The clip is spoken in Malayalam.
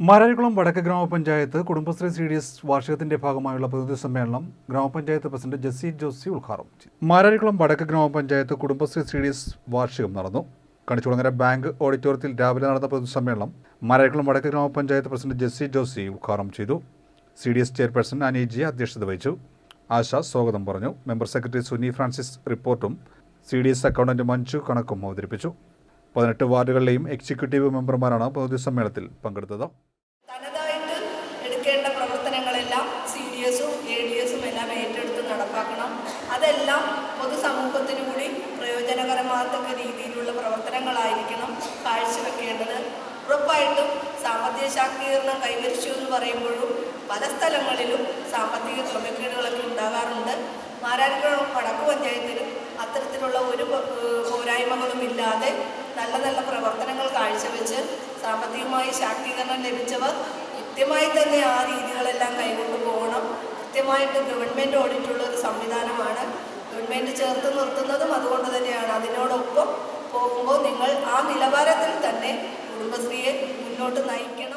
മാരാരിക്കുളം വടക്ക് ഗ്രാമപഞ്ചായത്ത് കുടുംബശ്രീ സി ഡി എസ് വാർഷികത്തിന്റെ ഭാഗമായുള്ള പ്രതിനിധി സമ്മേളനം ഗ്രാമപഞ്ചായത്ത് പ്രസിഡന്റ് ജെസ്സി ജോസി ഉദ്ഘാടനം ചെയ്തു. മാരാരിക്കുളം വടക്ക് ഗ്രാമപഞ്ചായത്ത് കുടുംബശ്രീ സി ഡി എസ് വാർഷികം നടന്നു. കണിച്ചുളങ്ങര ബാങ്ക് ഓഡിറ്റോറിയത്തിൽ രാവിലെ നടന്ന പ്രതിനിധി സമ്മേളനം മാരാരിക്കുളം വടക്ക് ഗ്രാമപഞ്ചായത്ത് പ്രസിഡന്റ് ജെസ്സി ജോസി ഉദ്ഘാടനം ചെയ്തു. C D S chairperson Aneeji അധ്യക്ഷത വഹിച്ചു. ആശ സ്വാഗതം പറഞ്ഞു. മെമ്പർ സെക്രട്ടറി സുനി ഫ്രാൻസിസ് റിപ്പോർട്ടും C D S accountant Manju കണക്കും അവതരിപ്പിച്ചു. പതിനെട്ട് വാർഡുകളിലെയും എക്സിക്യൂട്ടീവ് മെമ്പർമാരാണ് പൊതുസമ്മേളനത്തിൽ സമ്മേളനത്തിൽ പങ്കെടുത്തത്. തനതായിട്ട് പ്രവർത്തനങ്ങളെല്ലാം സി ഡി എല്ലാം ഏറ്റെടുത്ത് നടപ്പാക്കണം. അതെല്ലാം പൊതുസമൂഹത്തിന് കൂടി പ്രയോജനകരമാകത്തക്ക രീതിയിലുള്ള പ്രവർത്തനങ്ങളായിരിക്കണം കാഴ്ചവെക്കേണ്ടത്. ഉറപ്പായിട്ടും സാമ്പത്തിക ശാക്തീകരണം കൈവരിച്ചു എന്ന് പറയുമ്പോഴും പല സ്ഥലങ്ങളിലും സാമ്പത്തിക ക്രമക്കേടുകളൊക്കെ ഉണ്ടാകാറുണ്ട്. മാരാരിക്കുളം വടക്കു പഞ്ചായത്തിലും അത്തരത്തിലുള്ള ഒരു പോരായ്മകളും ഇല്ലാതെ നല്ല നല്ല പ്രവർത്തനങ്ങൾ കാഴ്ചവെച്ച് സാമ്പത്തികമായി ശാക്തീകരണം ലഭിച്ചവർ കൃത്യമായി തന്നെ ആ രീതികളെല്ലാം കൈകൊണ്ടു പോകണം. കൃത്യമായിട്ട് ഗവൺമെന്റ് ഓഡിറ്റുള്ള ഒരു സംവിധാനമാണ്. ഗവൺമെന്റ് ചേർത്ത് നിർത്തുന്നതും അതുകൊണ്ട് തന്നെയാണ്. അതിനോടൊപ്പം പോകുമ്പോൾ നിങ്ങൾ ആ നിലവാരത്തിൽ തന്നെ കുടുംബശ്രീയെ മുന്നോട്ട് നയിക്കണം.